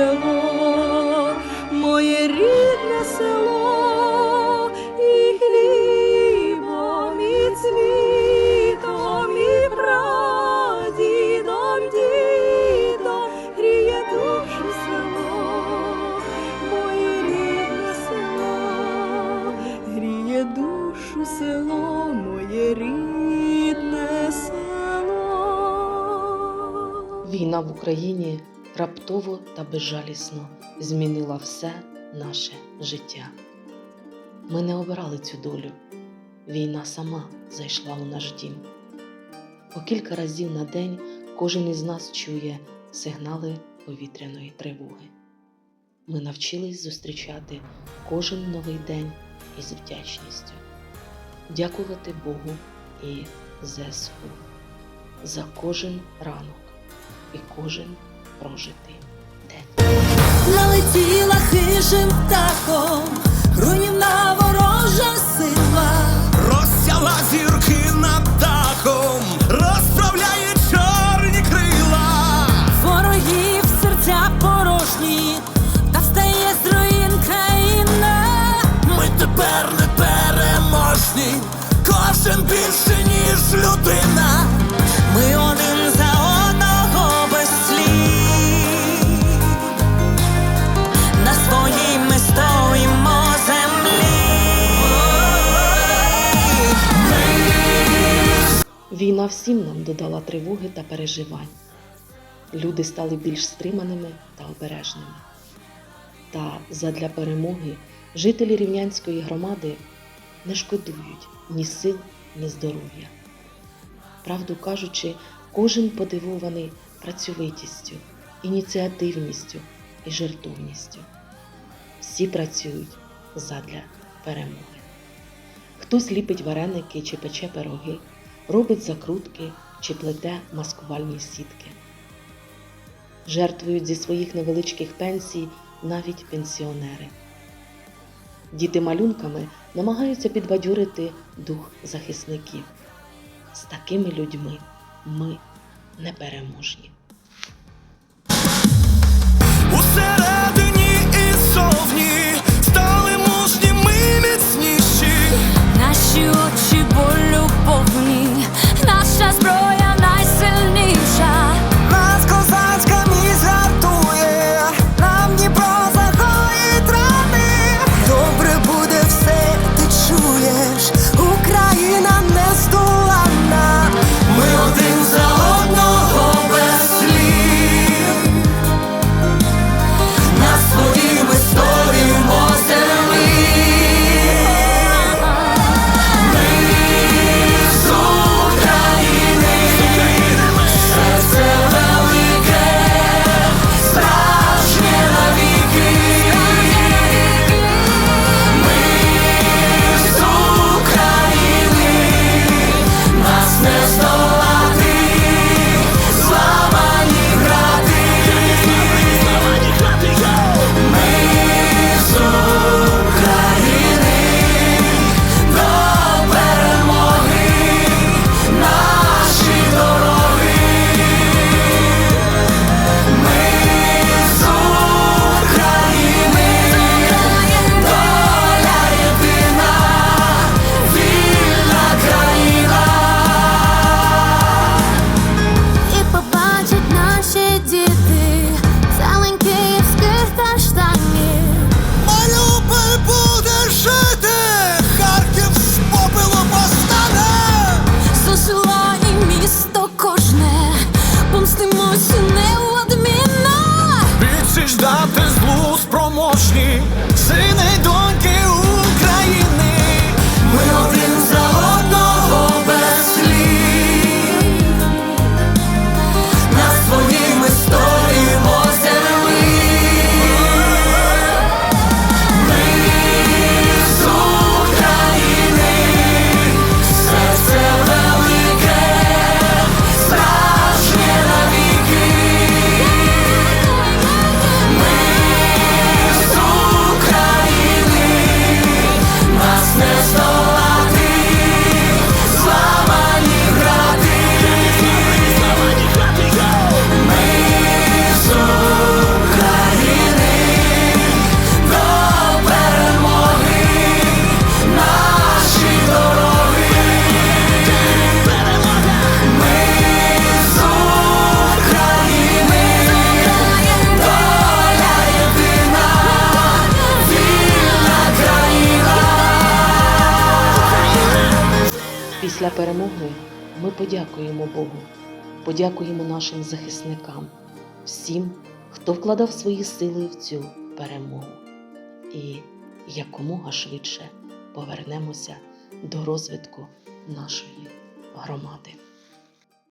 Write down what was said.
село, моє рідне село, і хлібом, і цвітом, і прадідом, дідом, гріє душу село, моє рідне село, гріє душу село, моє рідне село. Війна в Україні раптово та безжалісно змінила все наше життя. Ми не обирали цю долю. Війна сама зайшла у наш дім. По кілька разів на день кожен із нас чує сигнали повітряної тривоги. Ми навчились зустрічати кожен новий день із вдячністю, дякувати Богу і ЗСУ за кожен ранок і кожен прожитий день. Налетіла хижим птахом, руйнівна ворожа сила. Розсяла зірки над дахом, розправляє чорні крила. Ворогів серця порожні, та встає з руїн країна. Ми тепер не переможні, кожен більше, ніж людина. Війна всім нам додала тривоги та переживань. Люди стали більш стриманими та обережними. Та задля перемоги жителі рівнянської громади не шкодують ні сил, ні здоров'я. Правду кажучи, кожен подивований працьовитістю, ініціативністю і жертовністю. Всі працюють задля перемоги. Хтось ліпить вареники чи пече пироги, робить закрутки чи плете маскувальні сітки. Жертвують зі своїх невеличких пенсій навіть пенсіонери. Діти малюнками намагаються підбадьорити дух захисників. З такими людьми ми непереможні. Усередині і зовні стали мужні, ми міцніші. Наші очі болю Дати злу спроможні, сини доньки Після перемоги ми подякуємо Богу, подякуємо нашим захисникам, всім, хто вкладав свої сили в цю перемогу. І якомога швидше повернемося до розвитку нашої громади.